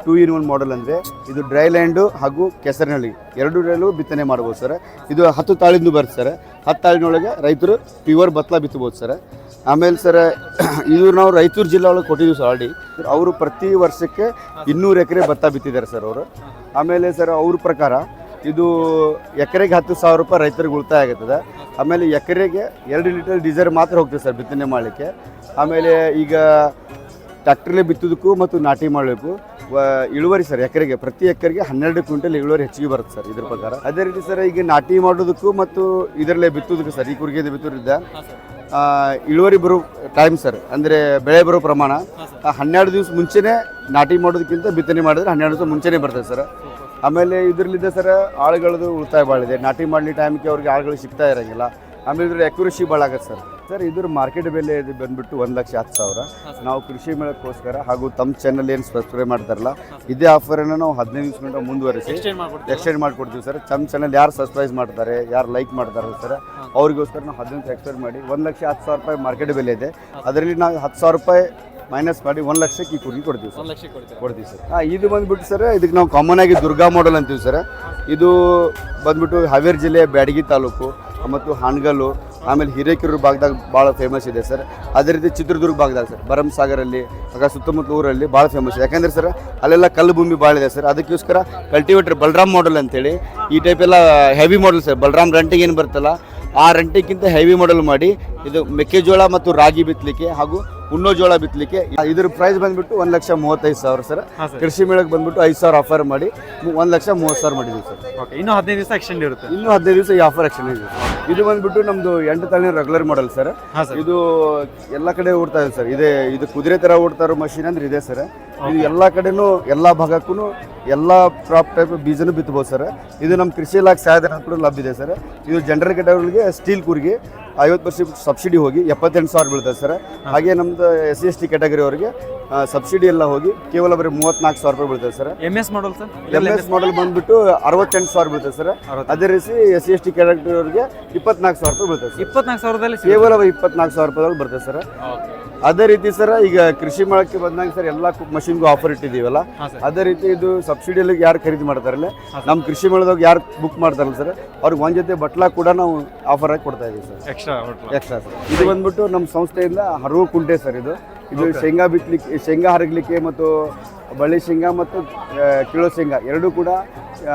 ಟೂ ಇನ್ ಒನ್ ಮಾಡೆಲ್ ಅಂದರೆ, ಇದು ಡ್ರೈ ಲ್ಯಾಂಡು ಹಾಗೂ ಕೆಸರಿನಳ್ಳಿ ಎರಡು ಡ್ರೈಲು ಬಿತ್ತನೆ ಮಾಡ್ಬೋದು ಸರ್. ಇದು ಹತ್ತು ತಾಳಿಂದು ಬರುತ್ತೆ ಸರ್. ಹತ್ತು ತಾಳಿನೊಳಗೆ ರೈತರು ಪ್ಯೂರ್ ಭತ್ತ ಬಿತ್ತಬೋದು ಸರ್. ಆಮೇಲೆ ಸರ್, [CLEARS THROAT] ಇದು ನಾವು ರಾಯಚೂರು ಜಿಲ್ಲೆ ಒಳಗೆ ಕೊಟ್ಟಿದ್ದೀವಿ ಸರ್ ಆಲ್ರೆಡಿ ಅವರು ಪ್ರತಿ ವರ್ಷಕ್ಕೆ ಇನ್ನೂರು ಎಕರೆ ಭತ್ತ ಬಿತ್ತಿದ್ದಾರೆ ಸರ್ ಅವರು. ಆಮೇಲೆ ಸರ್ ಅವ್ರ ಪ್ರಕಾರ ಇದು ಎಕರೆಗೆ ಹತ್ತು ಸಾವಿರ ರೂಪಾಯಿ ರೈತರಿಗೆ ಉಳಿತಾಯ ಆಗುತ್ತದೆ. ಆಮೇಲೆ ಎಕರೆಗೆ ಎರಡು ಲೀಟರ್ ಡೀಸೆಲ್ ಮಾತ್ರ ಹೋಗ್ತದೆ ಸರ್ ಬಿತ್ತನೆ ಮಾಡಲಿಕ್ಕೆ. ಆಮೇಲೆ ಈಗ ಟ್ಯಾಕ್ಟ್ರಲ್ಲೇ ಬಿತ್ತೋದಕ್ಕೂ ಮತ್ತು ನಾಟಿ ಮಾಡಬೇಕು ಇಳುವರಿ ಸರ್ ಎಕರೆಗೆ, ಪ್ರತಿ ಎಕರೆಗೆ ಹನ್ನೆರಡು ಕ್ವಿಂಟಲ್ ಇಳುವರಿ ಹೆಚ್ಚಿಗೆ ಬರುತ್ತೆ ಸರ್ ಇದ್ರ ಪ್ರಕಾರ. ಅದೇ ರೀತಿ ಸರ್ ಈಗ ನಾಟಿ ಮಾಡೋದಕ್ಕೂ ಮತ್ತು ಇದರಲ್ಲೇ ಬಿತ್ತೋದಕ್ಕೂ ಸರ್, ಈ ಕುರಿಗೆ ಬಿತ್ತೋದ್ರಿಂದ ಇಳುವರಿ ಬರೋ ಟೈಮ್ ಸರ್, ಅಂದರೆ ಬೆಳೆ ಬರೋ ಪ್ರಮಾಣ ಹನ್ನೆರಡು ದಿವಸ ಮುಂಚೆನೇ ನಾಟಿ ಮಾಡೋದಕ್ಕಿಂತ ಬಿತ್ತನೆ ಮಾಡಿದ್ರೆ ಹನ್ನೆರಡು ದಿವಸ ಮುಂಚೆನೇ ಬರ್ತದೆ ಸರ್. ಆಮೇಲೆ ಇದರಲ್ಲಿದ್ದ ಸರ್ ಆಳುಗಳದ್ದು ಉಳಿತಾಯ ಭಾಳ ಇದೆ. ನಾಟಿ ಮಾಡಲಿ ಟೈಮ್ಗೆ ಅವ್ರಿಗೆ ಆಳುಗಳು ಸಿಗ್ತಾ ಇರೋಂಗಿಲ್ಲ. ಆಮೇಲೆ ಇದ್ರ ಅಕ್ಯುರಸಿ ಭಾಳ ಆಗತ್ತೆ ಸರ್. ಸರ್ ಇದ್ರ ಮಾರ್ಕೆಟ್ ಬೆಲೆ ಇದು ಬಂದ್ಬಿಟ್ಟು ಒಂದು ಲಕ್ಷ ಹತ್ತು ಸಾವಿರ. ನಾವು ಕೃಷಿ ಮೇಳಕ್ಕೋಸ್ಕರ ಹಾಗೂ ತಮ್ಮ ಚಾನಲ್ ಏನು ಸಬ್ಸ್ಕ್ರೈಬ್ ಮಾಡ್ತಾರಲ್ಲ ಇದೇ ಆಫರನ್ನು ನಾವು ಹದಿನೈದು ನಿಮಿಷ ಗಂಟೆ ಮುಂದುವರಿಸಿ ಎಕ್ಸ್ಚೇಂಜ್ ಮಾಡ್ಕೊಡ್ತೀವಿ. ಎಕ್ಸ್ಚೇಂಜ್ ಮಾಡಿಕೊಡ್ತೀವಿ ಸರ್. ತಮ್ಮ ಚಾನಲ್ ಯಾರು ಸಬ್ಸ್ಕ್ರೈಬ್ ಮಾಡ್ತಾರೆ ಯಾರು ಲೈಕ್ ಮಾಡ್ತಾರೆ ಸರ್ ಅವ್ರಿಗೋಸ್ಕರ ನಾವು ಹದಿನೈದು ಎಕ್ಸ್ಪೈರ್ ಮಾಡಿ ಒಂದು ಲಕ್ಷ ಹತ್ತು ಸಾವಿರ ರೂಪಾಯಿ ಮಾರ್ಕೆಟ್ ಬೆಲೆ ಇದೆ. ಅದರಲ್ಲಿ ನಾವು ಹತ್ತು ಸಾವಿರ ರೂಪಾಯಿ ಮೈನಸ್ ಮಾಡಿ ಒಂದು ಲಕ್ಷಕ್ಕೆ ಈ ಕುರಿ ಕೊಡ್ತೀವಿ ಸರ್. ಕೊಡ್ತೀವಿ ಸರ್. ಹಾಂ ಇದು ಬಂದ್ಬಿಟ್ಟು ಸರ್ ಇದಕ್ಕೆ ನಾವು ಕಾಮನ್ ಆಗಿ ದುರ್ಗಾ ಮಾಡೆಲ್ ಅಂತೀವಿ ಸರ್. ಇದು ಬಂದ್ಬಿಟ್ಟು ಹಾವೇರಿ ಜಿಲ್ಲೆ ಬ್ಯಾಡಗಿ ತಾಲೂಕು ಮತ್ತು ಹಾನಗಲ್ಲು ಆಮೇಲೆ ಹಿರೇಕೆರೂರು ಭಾಗದಾಗ ಭಾಳ ಫೇಮಸ್ ಇದೆ ಸರ್. ಅದೇ ರೀತಿ ಚಿತ್ರದುರ್ಗ ಭಾಗದಾಗ ಸರ್ ಬರಮ್ ಸಾಗರಲ್ಲಿ ಆಗ ಸುತ್ತಮುತ್ತ ಊರಲ್ಲಿ ಭಾಳ ಫೇಮಸ್ ಇದೆ ಯಾಕಂದ್ರೆ ಸರ್ ಅಲ್ಲೆಲ್ಲ ಕಲ್ಲು ಭೂಮಿ ಭಾಳ ಇದೆ ಸರ್. ಅದಕ್ಕೋಸ್ಕರ ಕಲ್ಟಿವೇಟರ್ ಬಲರಾಮ್ ಮಾಡೆಲ್ ಅಂತೇಳಿ ಈ ಟೈಪ್ ಎಲ್ಲ ಹೆವಿ ಮಾಡೆಲ್ ಸರ್. ಬಲರಾಮ್ ರಂಟಿಗೆ ಏನು ಬರ್ತಲ್ಲ ಆ ರಂಟಿಗಿಂತ ಹೆವಿ ಮಾಡೆಲ್ ಮಾಡಿ ಇದು ಮೆಕ್ಕೆಜೋಳ ಮತ್ತು ರಾಗಿ ಬಿತ್ತಲಿಕ್ಕೆ ಹಾಗೂ ಉಣ್ಣೋ ಜೋಳ ಬಿತ್ತಲಿಕ್ಕೆ ಇದ್ರ ಪ್ರೈಸ್ ಬಂದ್ಬಿಟ್ಟು ಒಂದ್ ಲಕ್ಷ ಮೂವತ್ತೈದು ಸಾವಿರ ಸರ್. ಕೃಷಿ ಮೇಳಕ್ಕೆ ಬಂದ್ಬಿಟ್ಟು ಐದು ಸಾವಿರ ಆಫರ್ ಮಾಡಿ ಒಂದ್ ಲಕ್ಷ ಮೂವತ್ತು ಸಾವಿರ ಮಾಡಿದೀವಿ ಸರ್. ಇನ್ನು ಇನ್ನೂ ಹದಿನೈದು ದಿವಸ ಎಕ್ಸ್ಟೆಂಡ್ ಇರುತ್ತೆ. ಇನ್ನು ಹದಿನೈದು ದಿವಸ ಈ ಆಫರ್ ಎಕ್ಸ್ಟೆಂಡ್ ಇದೆ ಇದು ಬಂದ್ಬಿಟ್ಟು ನಮ್ದು ಎಂಟು ತಾಳಿನ ರೆಗ್ಯುಲರ್ ಮಾಡಲ್ ಸರ್. ಇದು ಎಲ್ಲ ಕಡೆ ಓಡ್ತಾ ಇದೆ ಸರ್. ಇದೇ ಇದು ಕುದುರೆ ತರ ಓಡ್ತಾ ಇರೋ ಮಷೀನ್ ಅಂದ್ರೆ ಇದೆ ಸರ್. ಇದು ಎಲ್ಲ ಕಡೆನೂ ಎಲ್ಲ ಭಾಗಕ್ಕೂ ಎಲ್ಲ ಕ್ರಾಪ್ ಟೈಪ್ ಬೀಜನೂ ಬಿತ್ತಬಹುದು ಸರ್. ಇದು ನಮ್ಮ ಕೃಷಿ ಇಲಾಖೆ ಸಹಾಯಧನ ಕೂಡ ಲಭ್ಯ ಇದೆ ಸರ್. ಇದು ಜನರಲ್ ಕೆಟಗರಿಗೆ ಸ್ಟೀಲ್ ಕೂರಿಗೆ ಐವತ್ತು ಪರ್ಸೆಂಟ್ ಸಬ್ಸಿಡಿ ಹೋಗಿ ಎಪ್ಪತ್ತೆಂಟು ಸಾವಿರ ಬೀಳ್ತದೆ ಸರ್. ಹಾಗೆ ನಮ್ದು S C S T category ಅವರಿಗೆ ಸಬ್ಸಿಡಿ ಎಲ್ಲ ಹೋಗಿ ಕೇವಲ ಬರೀ ಮೂವತ್ನಾಲ್ಕು ಸಾವಿರ ರೂಪಾಯಿ ಬೀಳ್ತದೆ sir. M S model sir? M S model ಬಂದ್ಬಿಟ್ಟು ಅರವತ್ತೆಂಟು ಸಾವಿರ ಬೀಳ್ತದೆ ಸರ್. ಅದೇ ರೀತಿ S C S T category ಅವರಿಗೆ ಇಪ್ಪತ್ನಾಲ್ಕು ಸಾವಿರ ರೂಪಾಯಿ ಬೀಳ್ತದೆ ಸರ್. ಇಪ್ಪತ್ನಾಲ್ಕು ಸಾವಿರದಲ್ಲಿ ಕೇವಲ ಇಪ್ಪತ್ನಾಲ್ಕು ಸಾವಿರ ರೂಪಾಯಿ ಬರ್ತದೆ ಸರ್. ಅದೇ ರೀತಿ ಸರ್ ಈಗ ಕೃಷಿ ಮೇಳಕ್ಕೆ ಬಂದಾಗ ಸರ್ ಎಲ್ಲ ಮಷಿನ್ಗೂ ಆಫರ್ ಇಟ್ಟಿದೀವಲ್ಲ ಅದೇ ರೀತಿ ಇದು ಸಬ್ಸಿಡಿಯಲ್ಲಿ ಯಾರು ಖರೀದಿ ಮಾಡ್ತಾರಲ್ಲ? ನಮ್ಮ ಕೃಷಿ ಮೇಳದಾಗ ಯಾರು ಬುಕ್ ಮಾಡ್ತಾರಲ್ಲ ಸರ್ ಅವ್ರಿಗೆ ಒಂದ್ ಜೊತೆ ಬಟ್ಲ ಕೂಡ ನಾವು ಆಫರ್ ಆಗಿ ಕೊಡ್ತಾ ಇದೀವಿ ಸರ್. Extra extra sir. ಇದು ಬಂದ್ಬಿಟ್ಟು ನಮ್ಮ ಸಂಸ್ಥೆಯಿಂದ ಹರವು ಕುಂಟೆ ಸರ್ ಇದು. ಇದು ಶೇಂಗಾ ಬಿತ್ತಲಿಕ್ಕೆ ಶೇಂಗಾ ಹರಗಲಿಕ್ಕೆ ಮತ್ತು ಬಳ್ಳಿ ಶೇಂಗಾ ಮತ್ತು ಕಿಳು ಶೇಂಗಾ ಎರಡೂ ಕೂಡ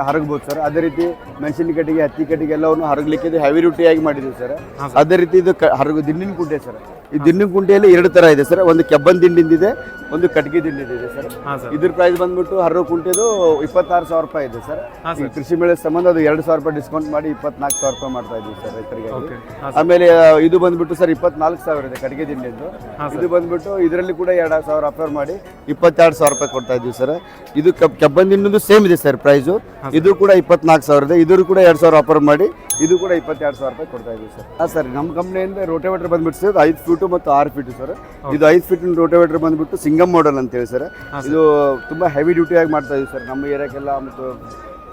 ಹರಗ್ಬೋದು ಸರ್. ಅದೇ ರೀತಿ ಮೆಣಸಿನ ಕಟ್ಟಿಗೆ ಹತ್ತಿ ಕಟ್ಟಿಗೆ ಎಲ್ಲವನ್ನು ಹರಗಲಿಕ್ಕೆ ಇದು ಹೆವಿ ರೂಟಿಯಾಗಿ ಮಾಡಿದ್ದೀವಿ ಸರ್. ಅದೇ ರೀತಿ ಇದು ಹರಗು ದಿಂಡಿನ ಕುಂಟೆ ಸರ್. ಈ ದಿಂಡಿನ ಕುಂಟೆಯಲ್ಲಿ ಎರಡು ತರ ಇದೆ ಸರ್. ಒಂದು ಕೆಬ್ಬನ್ ದಿಂಡಿಂದಿದೆ ಒಂದು ಕಟ್ಗೆ ದಿಂಡಿದೆ ಸರ್. ಹಾಂ ಸರ್. ಇದ್ರ ಪ್ರೈಸ್ ಬಂದ್ಬಿಟ್ಟು ಹರ ಕುಂಟೆದು ಇಪ್ಪತ್ತಾರು ಸಾವಿರ ರೂಪಾಯಿ ಇದೆ ಸರ್. ಹಾಂ ಈ ಕೃಷಿ ಮೇಳ ಸಂಬಂಧ ಅದು ಎರಡು ಸಾವಿರ ರೂಪಾಯಿ ಡಿಸ್ಕೌಂಟ್ ಮಾಡಿ ಇಪ್ಪತ್ನಾಲ್ಕು ಸಾವಿರ ರೂಪಾಯಿ ಮಾಡ್ತಾ ಇದ್ದೀವಿ ಸರ್ ರೈತರಿಗೆ. ಓಕೆ. ಹಾಂ ಆಮೇಲೆ ಆ, ಇದು ಬಂದ್ಬಿಟ್ಟು ಸರ್ ಇಪ್ಪತ್ನಾಲ್ಕು ಸಾವಿರ ಇದೆ ಕಟ್ಗೆ ದಿಂಡಿದ್ದು ಹಾಂ ಇದು ಬಂದ್ಬಿಟ್ಟು ಇದರಲ್ಲಿ ಕೂಡ ಎರಡು ಸಾವಿರ ಆಫರ್ ಮಾಡಿ ಇಪ್ಪತ್ತೆರಡು ಸಾವಿರ ರೂಪಾಯಿ ಕೊಡ್ತಾ ಇದ್ದೀವಿ ಸರ್. ಇದು ಕಬ್ ಕೆಬ್ಬನ್ ದಿಂಡಿಂದು ಸೇಮ್ ಇದೆ ಸರ್ ಪ್ರೈಸು ಇದು ಕೂಡ ಇಪ್ಪತ್ನಾಲ್ಕು ಸಾವಿರ ಇದೆ. ಇದ್ರ ಕೂಡ ಎರಡು ಸಾವಿರ ಆಫರ್ ಮಾಡಿ ಇದು ಕೂಡ ಇಪ್ಪತ್ತೆರಡು ಸಾವಿರ ರೂಪಾಯಿ ಕೊಡ್ತಾ ಇದ್ದೀವಿ ಸರ್. ಹಾಂ ಸರ್ ನಮ್ಮ ಕಂಪ್ನಿಯಿಂದ ರೋಟೋವೇಟರ್ ಬಂದ್ಬಿಟ್ಟು ಸರ್ ಐದು ಫೀಟು ಮತ್ತು ಆರು ಫೀಟು ಸರ್. ಇದು ಐದು ಫೀಟಿನ ರೋಟೋವೇಟರ್ ಬಂದ್ಬಿಟ್ಟು ಸಿಂಗಮ್ ಮಾಡೆಲ್ ಅಂತೇಳಿ ಸರ್. ಇದು ತುಂಬ ಹೆವಿ ಡ್ಯೂಟಿಯಾಗಿ ಮಾಡ್ತಾ ಇದೀವಿ ಸರ್. ನಮ್ಮ ಏರಿಯಾಕ್ಕೆಲ್ಲ ಮತ್ತು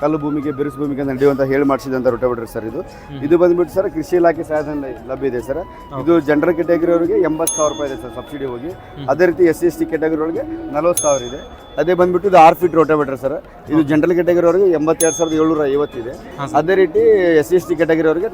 ಕಲ್ಲು ಭೂಮಿಗೆ ಬಿರುಸು ಭೂಮಿಗೆ ನಡೆಯುವಂತ ಹೇಳಿ ಮಾಡಿಸಿದಂಥ ರೋಟೋವೇಟರ್ ಸರ್ ಇದು. ಇದು ಬಂದ್ಬಿಟ್ಟು ಸರ್ ಕೃಷಿ ಇಲಾಖೆ ಸಹಾಯಧನ ಲಭ್ಯ ಇದೆ ಸರ್. ಇದು ಜನರಲ್ ಕೆಟಗರಿ ಅವರಿಗೆ ಎಂಬತ್ತು ಸಾವಿರ ರೂಪಾಯಿ ಇದೆ ಸರ್ ಸಬ್ಸಿಡಿ ಹೋಗಿ. ಅದೇ ರೀತಿ S C S T category ಒಳಗೆ ನಲವತ್ತು ಸಾವಿರ ಇದೆ. ಅದೇ ಬಂದ್ಬಿಟ್ಟು ಇದು ಆರ್ ಫೀಟ್ ರೋಟೋಮೀಟರ್ ಸರ್ ಇದು ಜನರಲ್ ಕ್ಯಾಟಗರಿ ಅವರಿಗೆ ಎಂಬತ್ತೆರಡು ಸಾವಿರದ ಏಳ್ನೂರ ಐವತ್ತಿದೆ ಅದೇ ರೀತಿ S C S T category ಅವರಿಗೆ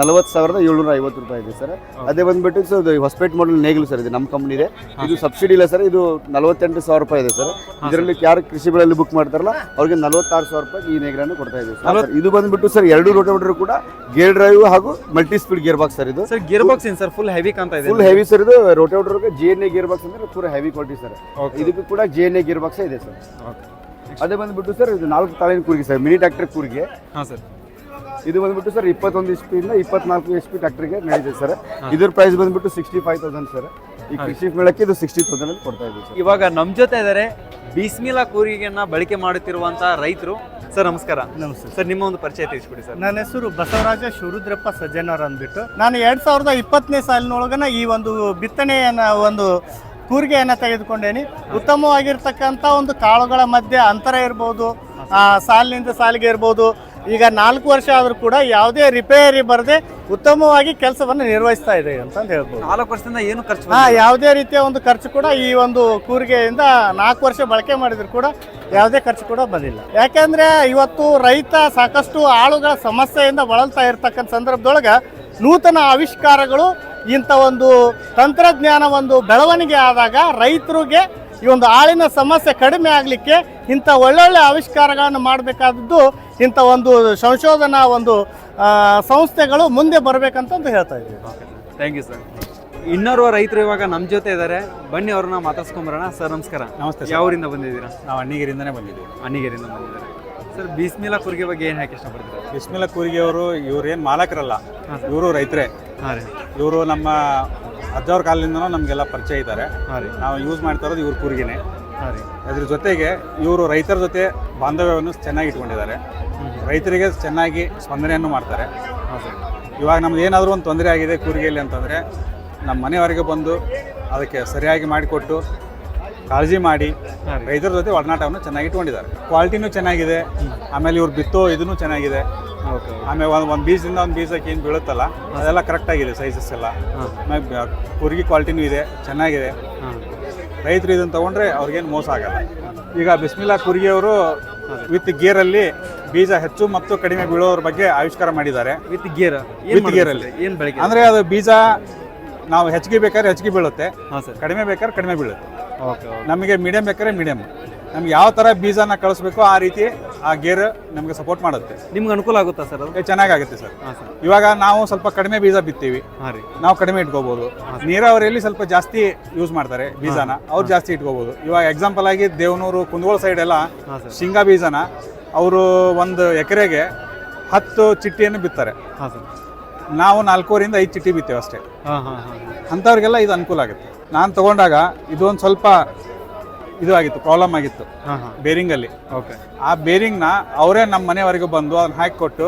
ನಲವತ್ತು ಸಾವಿರದ ಏಳ್ನೂರ ಐವತ್ತು ರೂಪಾಯಿ ಇದೆ ಸರ್ ಅದೇ ಬಂದ್ಬಿಟ್ಟು ಸರ್ ಇದು ಹೊಸಪೇಟ್ ಮಾಡಲ್ ನೇಗಿಲು ಸರ್ ಇದು ನಮ್ಮ ಕಂಪ್ನಿ ಇದೆ. ಇದು ಸಬ್ಸಿಡಿ ಇಲ್ಲ ಸರ್ ಇದು ನಲವತ್ತೆಂಟು ಸಾವಿರ ರೂಪಾಯಿ ಇದೆ ಸರ್ ಇದರಲ್ಲಿ ಯಾರು ಕೃಷಿ ಬೆಳೆಯಲ್ಲಿ ಬುಕ್ ಮಾಡ್ತಾರಲ್ಲ ಅವ್ರಿಗೆ ನಲವತ್ತಾರು ಸಾವಿರ ರೂಪಾಯಿ ಈ ನೇಗಿಲನ್ನು ಕೊಡ್ತಾ ಇದ್ದೀವಿ ಸರ್ ಇದು ಬಂದ್ಬಿಟ್ಟು ಸರ್ ಎರಡು ರೋಟೋಮೀಟರ್ ಕೂಡ ಗೇರ್ ಡ್ರೈವ್ ಹಾಗೂ multi speed gear box sir ಇದು. ಸರ್ ಗೇರ್ ಬಾಕ್ಸ್ ಏನು ಸರ್ ಫುಲ್ ಹೆವಿ ಕಾಣ್ತಾ ಇದೆ. ಫುಲ್ ಹೆವಿ ಸರ್ ಇದು rotometer G N A gearbox ಅಂದ್ರೆ ಪೂರ ಹೆವಿ ಕ್ವಾಲಿಟಿ ಸರ್ ಇದಕ್ಕೂ ಕೂಡ G N A gear box ಇದೆ ಸರ್. ಓಕೆ ಅದೇ ಬಂದ್ಬಿಟ್ಟು ಸರ್ ಇದು ನಾಲ್ಕು ತಾಳಿನ ಕೂರಿಗೆ ಸರ್ ಮಿನಿ ಟ್ರ್ಯಾಕ್ಟರ್ ಕೂರಿಗೆ. ಹಾಂ ಸರ್. ಇದು ಬಂದ್ಬಿಟ್ಟು ಸರ್ ಇಪ್ಪತ್ತೊಂದು ಎಚ್ ಪಿಯಿಂದ ಇಪ್ಪತ್ನಾಲ್ಕು ಎಸ್ ಪಿ ಟ್ರ್ಯಾಕ್ಟರ್ಗೆ ನಡೆದಿದೆ ಸರ್. ಇದ್ರ ಪ್ರೈಸ್ ಬಂದ್ಬಿಟ್ಟು ಸಿಕ್ಸ್ಟಿ ಫೈವ್ ತೌಸಂಡ್ ಸರ್. ಈ ಕೃಷಿ ಮೇಳಕ್ಕೆ ಇದು ಸಿಕ್ಸ್ಟಿ ತೌಸಂಡ್ ಅಲ್ಲಿ ಕೊಡ್ತಾ ಇದ್ದೀವಿ ಸರ್. ಇವಾಗ ನಮ್ಮ ಜೊತೆ ಇದ್ದಾರೆ ಬಿಸ್ಮಿಲಾ ಕೂರಿಗೆಯನ್ನ ಬಳಕೆ ಮಾಡುತ್ತಿರುವಂತ ರೈತರು. ಸರ್ ನಮಸ್ಕಾರ. ನಮಸ್ತೆ. ಸರ್ ನಿಮ್ಮ ಒಂದು ಪರಿಚಯ ತಿಳಿಸ್ಬಿಡಿ ಸರ್. ನನ್ನ ಹೆಸರು ಬಸವರಾಜ ಶಿವರುದ್ರಪ್ಪ ಸಜ್ಜನವರ್ ಅಂದ್ಬಿಟ್ಟು. ನಾನು ಎರಡ್ ಸಾವಿರದ ಇಪ್ಪತ್ತನೇ ಸಾಲಿನೊಳಗನ ಈ ಒಂದು ಬಿತ್ತನೆಯನ್ನ ಒಂದು ಕೂರಿಗೆಯನ್ನ ತೆಗೆದುಕೊಂಡೇನಿ. ಉತ್ತಮವಾಗಿರ್ತಕ್ಕಂಥ ಒಂದು ಕಾಳುಗಳ ಮಧ್ಯೆ ಅಂತರ ಇರ್ಬೋದು ಆ, ಸಾಲಿನಿಂದ ಸಾಲಿಗೆ ಇರ್ಬೋದು. ಈಗ ನಾಲ್ಕು ವರ್ಷ ಆದರೂ ಕೂಡ ಯಾವುದೇ ರಿಪೇರಿ ಬರದೆ ಉತ್ತಮವಾಗಿ ಕೆಲಸವನ್ನು ನಿರ್ವಹಿಸ್ತಾ ಇದೆ ಅಂತಂದು ಹೇಳ್ಬೋದು. ನಾಲ್ಕು ವರ್ಷದಿಂದ ಏನು ಖರ್ಚು ಹಾಂ ಯಾವುದೇ ರೀತಿಯ ಒಂದು ಖರ್ಚು ಕೂಡ ಈ ಒಂದು ಕೂರಿಗೆಯಿಂದ ನಾಲ್ಕು ವರ್ಷ ಬಳಕೆ ಮಾಡಿದ್ರು ಕೂಡ ಯಾವುದೇ ಖರ್ಚು ಕೂಡ ಬಂದಿಲ್ಲ. ಯಾಕೆಂದರೆ ಇವತ್ತು ರೈತ ಸಾಕಷ್ಟು ಆಳುಗಳ ಸಮಸ್ಯೆಯಿಂದ ಬಳಲ್ತಾ ಇರ್ತಕ್ಕಂಥ ಸಂದರ್ಭದೊಳಗೆ ನೂತನ ಆವಿಷ್ಕಾರಗಳು ಇಂಥ ಒಂದು ತಂತ್ರಜ್ಞಾನ ಒಂದು ಬೆಳವಣಿಗೆ ಆದಾಗ ರೈತರಿಗೆ ಈ ಒಂದು ಆಳಿನ ಸಮಸ್ಯೆ ಕಡಿಮೆ ಆಗಲಿಕ್ಕೆ ಇಂಥ ಒಳ್ಳೊಳ್ಳೆ ಆವಿಷ್ಕಾರಗಳನ್ನು ಮಾಡಬೇಕಾದದ್ದು ಇಂಥ ಒಂದು ಸಂಶೋಧನಾ ಒಂದು ಸಂಸ್ಥೆಗಳು ಮುಂದೆ ಬರಬೇಕಂತಂದು ಹೇಳ್ತಾ ಇದ್ದೀವಿ. ಥ್ಯಾಂಕ್ ಯು ಸರ್ ಇನ್ನೋರ್ವ ರೈತರು ಇವಾಗ ನಮ್ಮ ಜೊತೆ ಇದ್ದಾರೆ. ಬನ್ನಿ ಅವ್ರನ್ನ ಮಾತಾಡ್ಸ್ಕೊಂಬರೋಣ. ಸರ್ ನಮಸ್ಕಾರ. ನಮಸ್ತೆ ಸರ್. ಯಾವ ಊರಿಂದ ಬಂದಿದ್ದೀರಾ? ನಾವು ಅಣ್ಣಿಗಿರಿಂದನೇ ಬಂದಿದ್ದೀವಿ. ಅಣಿಗೇರಿಯಿಂದ ಬಂದಿದ್ದಾರೆ? ಸರ್ ಬಿಸ್ಮಿಲಾ ಕೂರಿಗೆ ಬಗ್ಗೆ ಏನು ಹಾಕಿ ಇಷ್ಟಪಡ್ತೀರಾ? ಬಿಸ್ಮಿಲ ಕೂರಿಗೆ ಅವರು ಇವ್ರೇನು ಮಾಲಕರಲ್ಲ ಇವರು ರೈತರೇ. ಹಾಂ ರೀ. ಇವರು ನಮ್ಮ ಅಜ್ಜವ್ರ ಕಾಲದಿಂದನೂ ನಮಗೆಲ್ಲ ಪರಿಚಯ ಇದ್ದಾರೆ. ಹಾಂ ರೀ. ನಾವು ಯೂಸ್ ಮಾಡ್ತಾ ಇರೋದು ಇವ್ರ ಕೂರಿಗೆನೆ. ಹಾಂ ರೀ. ಅದ್ರ ಜೊತೆಗೆ ಇವರು ರೈತರ ಜೊತೆ ಬಾಂಧವ್ಯವನ್ನು ಚೆನ್ನಾಗಿ ಇಟ್ಕೊಂಡಿದ್ದಾರೆ. ರೈತರಿಗೆ ಚೆನ್ನಾಗಿ ಸ್ಪಂದನೆಯನ್ನು ಮಾಡ್ತಾರೆ. ಹಾಂ ಸರ್. ಇವಾಗ ನಮ್ದು ಏನಾದರೂ ಒಂದು ತೊಂದರೆ ಆಗಿದೆ ಕೂರಿಗೆಯಲ್ಲಿ ಅಂತಂದರೆ ನಮ್ಮ ಮನೆಯವರೆಗೆ ಬಂದು ಅದಕ್ಕೆ ಸರಿಯಾಗಿ ಮಾಡಿಕೊಟ್ಟು ಕಾಳಜಿ ಮಾಡಿ ರೈತರ ಜೊತೆ ಒಡನಾಟವನ್ನು ಚೆನ್ನಾಗಿ ಇಟ್ಕೊಂಡಿದ್ದಾರೆ. ಕ್ವಾಲಿಟಿನೂ ಚೆನ್ನಾಗಿದೆ ಆಮೇಲೆ ಇವ್ರು ಬಿತ್ತೋ ಇದನ್ನು ಚೆನ್ನಾಗಿದೆ. ಆಮೇಲೆ ಒಂದು ಒಂದು ಬೀಜದಿಂದ ಒಂದು ಬೀಜಕ್ಕೆ ಏನು ಬೀಳುತ್ತಲ್ಲ ಅದೆಲ್ಲ ಕರೆಕ್ಟಾಗಿದೆ ಸೈಜಸ್ ಎಲ್ಲ. ಆಮೇಲೆ ಕುರ್ಗಿ ಕ್ವಾಲಿಟಿನೂ ಇದೆ ಚೆನ್ನಾಗಿದೆ. ರೈತರು ಇದನ್ನು ತೊಗೊಂಡ್ರೆ ಅವ್ರಿಗೇನು ಮೋಸ ಆಗಲ್ಲ. ಈಗ ಬಿಸ್ಮಿಲ್ಲಾ ಕುರ್ಗಿಯವರು ವಿತ್ ಗೇರಲ್ಲಿ ಬೀಜ ಹೆಚ್ಚು ಮತ್ತು ಕಡಿಮೆ ಬೀಳೋದ್ರ ಬಗ್ಗೆ ಆವಿಷ್ಕಾರ ಮಾಡಿದ್ದಾರೆ. ವಿತ್ ಗೇರ್ ವಿತ್ ಗೇರಲ್ಲಿ ಅಲ್ಲಿ. ಏನು ಬೆಳಗ್ಗೆ ಅಂದರೆ ಅದು ಬೀಜ ನಾವು ಹೆಚ್ಚಿಗೆ ಬೇಕಾದ್ರೆ ಹೆಚ್ಚಿಗೆ ಬೀಳುತ್ತೆ ಹಾಂ ಸರ್. ಕಡಿಮೆ ಬೇಕಾದ್ರೆ ಕಡಿಮೆ ಬೀಳುತ್ತೆ. ಓಕೆ ನಮಗೆ ಮೀಡಿಯಂ ಬೇಕಾದ್ರೆ ಮೀಡಿಯಂ ನಮ್ಗೆ ಯಾವ ಥರ ಬೀಜನ ಕಳಿಸ್ಬೇಕು ಆ ರೀತಿ ಆ ಗೇರ್ ನಮಗೆ ಸಪೋರ್ಟ್ ಮಾಡುತ್ತೆ. ನಿಮ್ಗೆ ಅನುಕೂಲ ಆಗುತ್ತಾ ಸರ್ ಅದು? ಏ, ಚೆನ್ನಾಗಾಗುತ್ತೆ ಸರ್. ಹಾಂ ಸರ್. ಇವಾಗ ನಾವು ಸ್ವಲ್ಪ ಕಡಿಮೆ ಬೀಜ ಬಿತ್ತೀವಿ. ಹಾಂ ರೀ. ನಾವು ಕಡಿಮೆ ಇಟ್ಕೋಬಹುದು ನೀರಾವರಿಯಲ್ಲಿ ಸ್ವಲ್ಪ ಜಾಸ್ತಿ ಯೂಸ್ ಮಾಡ್ತಾರೆ ಬೀಜನ. ಅವ್ರು ಜಾಸ್ತಿ ಇಟ್ಕೋಬಹುದು ಇವಾಗ ಎಕ್ಸಾಂಪಲ್ ಆಗಿ ದೇವನೂರು ಕುಂದಗೋಳ ಸೈಡ್ ಎಲ್ಲ ಶೇಂಗಾ ಬೀಜನ ಅವರು ಒಂದು ಎಕರೆಗೆ ಹತ್ತು ಚಿಟ್ಟಿಯನ್ನು ಬಿತ್ತಾರೆ. ಹಾಂ ಸರ್. ನಾವು ನಾಲ್ಕೂವರಿಂದ ಐದು ಚಿಟ್ಟಿ ಬಿತ್ತೇವೆ ಅಷ್ಟೇ. ಹಾಂ ಹಾಂ ಹಾಂ. ಅಂಥವ್ರಿಗೆಲ್ಲ ಇದು ಅನುಕೂಲ ಆಗುತ್ತೆ. ನಾನು ತಗೊಂಡಾಗ ಇದೊಂದು ಸ್ವಲ್ಪ ಇದು ಆಗಿತ್ತು ಪ್ರಾಬ್ಲಮ್ ಆಗಿತ್ತು. ಬೇರಿಂಗಲ್ಲಿ ಓಕೆ ಆ ಬೇರಿಂಗ್ನ ಅವರೇ ನಮ್ಮ ಮನೆವರೆಗೂ ಬಂದು ಅದನ್ನ ಹಾಕಿ ಕೊಟ್ಟು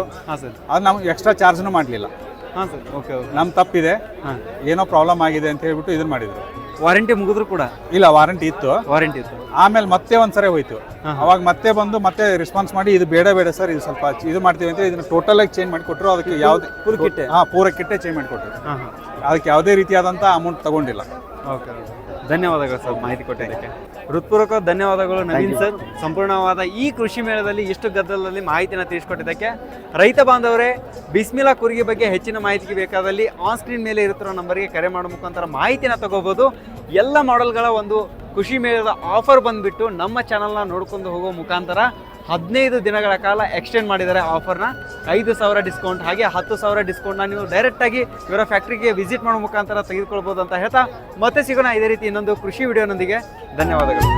ಅದು ನಮ್ಗೆ ಎಕ್ಸ್ಟ್ರಾ ಚಾರ್ಜ್ನು ಮಾಡಲಿಲ್ಲ. ಓಕೆ ನಮ್ಮ ತಪ್ಪಿದೆ. ಏನೋ ಪ್ರಾಬ್ಲಮ್ ಆಗಿದೆ ಅಂತ ಹೇಳ್ಬಿಟ್ಟು ಇದನ್ನ ಮಾಡಿದ್ರು. ವಾರಂಟಿ ಮುಗಿದ್ರು ಕೂಡ? ಇಲ್ಲ ವಾರಂಟಿ ಇತ್ತು. ವಾರಂಟಿ ಇತ್ತು. ಆಮೇಲೆ ಮತ್ತೆ ಒಂದ್ಸರಿ ಹೋಯ್ತು. ಅವಾಗ ಮತ್ತೆ ಬಂದು ಮತ್ತೆ ರೆಸ್ಪಾನ್ಸ್ ಮಾಡಿ ಇದು ಬೇಡ ಬೇಡ ಸರ್ ಇದು ಸ್ವಲ್ಪ ಇದು ಮಾಡ್ತೀವಿ ಅಂತ ಇದನ್ನ ಟೋಟಲ್ ಆಗಿ ಚೇಂಜ್ ಮಾಡಿ ಕೊಟ್ಟರು ಅದಕ್ಕೆ ಯಾವುದೇ ಪೂರ ಕಿಟ್ಟೆ ಹಾ ಪೂರ ಕಿಟ್ಟೆ ಚೇಂಜ್ ಮಾಡಿ ಕೊಟ್ಟರು ಹಾಂ ಹಾಂ. ಅದಕ್ಕೆ ಯಾವುದೇ ರೀತಿಯಾದಂಥ ಅಮೌಂಟ್ ತಗೊಂಡಿಲ್ಲ. ಓಕೆ ಧನ್ಯವಾದಗಳು ಸರ್ ಮಾಹಿತಿ ಕೊಟ್ಟಿದ್ದಕ್ಕೆ. ಹೃತ್ಪೂರ್ವಕ ಧನ್ಯವಾದಗಳು ನವೀನ್ ಸರ್. ಸಂಪೂರ್ಣವಾದ ಈ ಕೃಷಿ ಮೇಳದಲ್ಲಿ ಇಷ್ಟು ಗದ್ದಲದಲ್ಲಿ ಮಾಹಿತಿಯನ್ನು ತಿಳಿಸ್ಕೊಟ್ಟಿದ್ದಕ್ಕೆ. ರೈತ ಬಾಂಧವರೇ ಬಿಸ್ಮಿಲಾ ಕುರಿಗೆ ಬಗ್ಗೆ ಹೆಚ್ಚಿನ ಮಾಹಿತಿಗೆ ಬೇಕಾದಲ್ಲಿ ಆನ್ ಸ್ಕ್ರೀನ್ ಮೇಲೆ ಇರುತ್ತಿರೋ ನಂಬರ್ಗೆ ಕರೆ ಮಾಡೋ ಮುಖಾಂತರ ಮಾಹಿತಿನ ತಗೋಬೋದು ಎಲ್ಲ ಮಾಡೆಲ್ಗಳ ಒಂದು ಕೃಷಿ ಮೇಳದ ಆಫರ್ ಬಂದುಬಿಟ್ಟು ನಮ್ಮ ಚಾನಲ್ನ ನೋಡ್ಕೊಂಡು ಹೋಗೋ ಮುಖಾಂತರ ಹದಿನೈದು ದಿನಗಳ ಕಾಲ ಎಕ್ಸ್ಟೆಂಡ್ ಮಾಡಿದ್ದಾರೆ ಆಫರ್ನ ಐದು ಸಾವಿರ ಡಿಸ್ಕೌಂಟ್ ಹಾಗೆ ಹತ್ತು ಸಾವಿರ ಡಿಸ್ಕೌಂಟ್ನ ನೀವು ಡೈರೆಕ್ಟಾಗಿ ಇವರ ಫ್ಯಾಕ್ಟ್ರಿಗೆ ವಿಸಿಟ್ ಮಾಡೋ ಮುಖಾಂತರ ತೆಗೆದುಕೊಳ್ಬೋದು ಅಂತ ಹೇಳ್ತಾ. ಮತ್ತೆ ಸಿಗೋಣ ಇದೇ ರೀತಿ ಇನ್ನೊಂದು ಕೃಷಿ ವಿಡಿಯೋನೊಂದಿಗೆ ಧನ್ಯವಾದಗಳು.